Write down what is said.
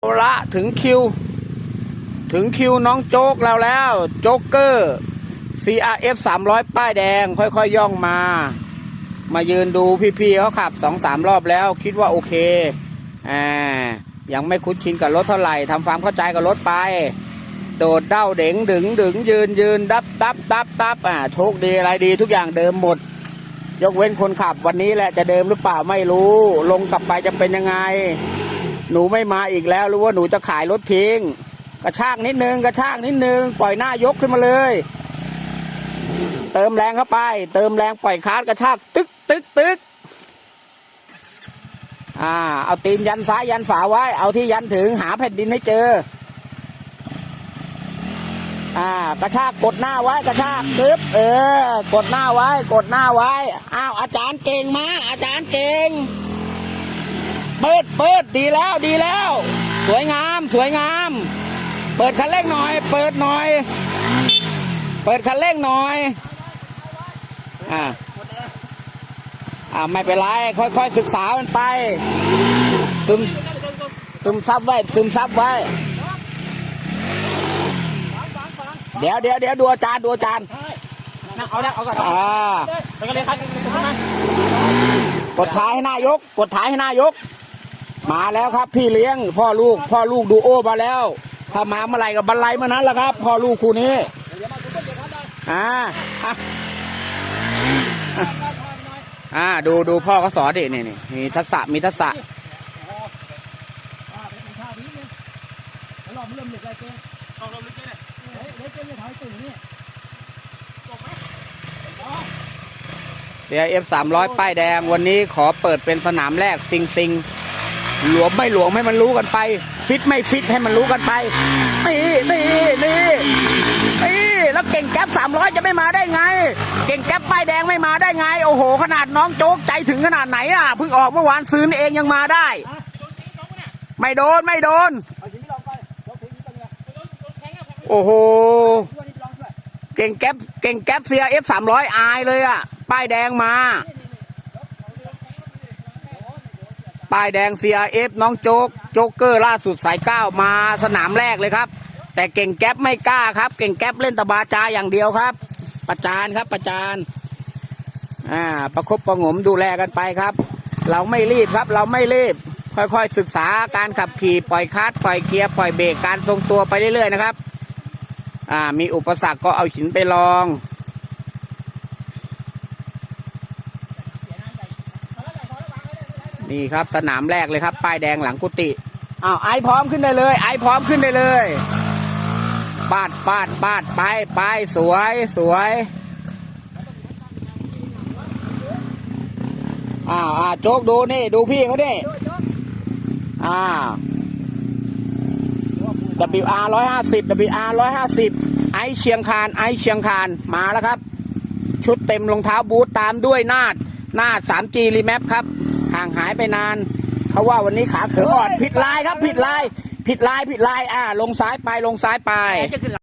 เอาละถึงคิว ถึงคิวน้องโจ๊กเราแล้ว โจ๊กเกอร์ CRF 300 ป้ายแดง ค่อยๆยย่องมา มายืนดูพี่ๆเขาขับสองสามรอบแล้ว คิดว่าโอเคอ่ายังไม่คุ้นชินกับรถเท่าไหร่ทำความเข้าใจกับรถไป โดดเด้าเด้งดึงดึงยืนยืนดับดับดับดับอ่าโชคดีอะไรดีทุกอย่างเดิมหมด ยกเว้นคนขับวันนี้แหละจะเดิมหรือเปล่าไม่รู้ ลงกลับไปจะเป็นยังไง หนูไม่มาอีกแล้วรือว่าหนูจะขายรถทิ้งกระชากนิดนึงกระชากนิดนึงปล่อยหน้ายกขึ้นมาเลย เติมแรงเข้าไป เติมแรงปล่อยคาร์ดกระชากตึกตึกตึกอ่า เอาตีนยันซ้ายยันฝาไว้ เอาที่ยันถึงหาแผ่นดินให้เจอ อ่า กระชากกดหน้าไว้กระชากตึ๊บเออ กดหน้าไว้ กดหน้าไว้อ้าวอาจารย์เก่งมาอาจารย์เก่ง เปิดเปิดดีแล้วดีแล้ว สวยงามสวยงาม เปิดคันเร่งหน่อย เปิดหน่อย เปิดคันเร่งหน่อยอ่าอ่าไม่เป็นไรค่อยๆศึกษามันไป ซึมซึมซับไว้ซึมซับไว้ เดี๋ยวเดี๋ยวเดี๋ยวดูอาจารย์ดูอาจารย์นั่งเอาละเอาก่อนอ่าไปกันเลยครับกดท้ายให้หน้ายก กดท้ายให้หน้ายก มาแล้วครับพี่เลี้ยง พ่อลูก พ่อลูกดูโอมาแล้ว ถ้ามาเมื่อไหร่กับบรรลัยเมื่อนั้นแหละครับ พ่อลูกคู่นี้อ่าอ่าดูดูพ่อเขาสอนดินี่นี่มีทักษะมีทักษะหลอมเริ่มเหล็กอะไรเจ๊เอาลมลึกเนี่ยเฮ้ยเจ๊จะถอยตื่นนี่เดี๋ยวเอฟสามร้อยป้ายแดง วันนี้ขอเปิดเป็นสนามแรกซิงซิง หลวมไม่หลวมให้มันรู้กันไป ฟิตไม่ฟิตให้มันรู้กันไปนี่นี่นี่นี่แล้วเก่งแก๊ปสามร้อยจะไม่มาได้ไง เก่งแก๊ปป้ายแดงไม่มาได้ไง โอ้โห ขนาดน้องโจ๊กใจถึงขนาดไหนอะเพิ่งออกเมื่อวานซื้อนเองยังมาได้ ไม่โดนไม่โดน โอ้โห เก่งแก๊ปเก่งแก๊ปเซียเอฟสามร้อยอายเลยอะ ป้ายแดงมา ป้ายแดง CRF น้องโจ๊กโจ๊กเกอร์ล่าสุดสายเก้ามาสนามแรกเลยครับ แต่เก่งแก๊ปไม่กล้าครับ เก่งแก๊ปเล่นตะบาจาอย่างเดียวครับ ประจานครับประจานอ่าประคบประงมดูแลกันไปครับ เราไม่รีบครับเราไม่รีบ ค่อยๆศึกษาการขับขี่ปล่อยคลัดปล่อยเกียร์ปล่อยเบรกการทรงตัวไปเรื่อยๆนะครับ อ่ามีอุปสรรคก็เอาหินไปลอง นี่ครับสนามแรกเลยครับ ป้ายแดงหลังกุฏิอ้าวไอพร้อมขึ้นได้เลย ไอพร้อมขึ้นได้เลยปาดปาดปาดไปไปสวยสวยอ้าวอ่าโจ๊กดูนี่ ดูพี่เขาดิอ่า WR ร้อยห้าสิบ WR ร้อยห้าสิบไอเชียงคานไอเชียงคานมาแล้วครับ ชุดเต็มรองเท้าบูทตามด้วยนาดนาด 3G รีแมปครับ ห่างหายไปนาน เขาว่าวันนี้ขาเขืออ่อนผิดลายครับ ผิดลาย ผิดลายผิดลายอ่า ลงซ้ายไปลงซ้ายไป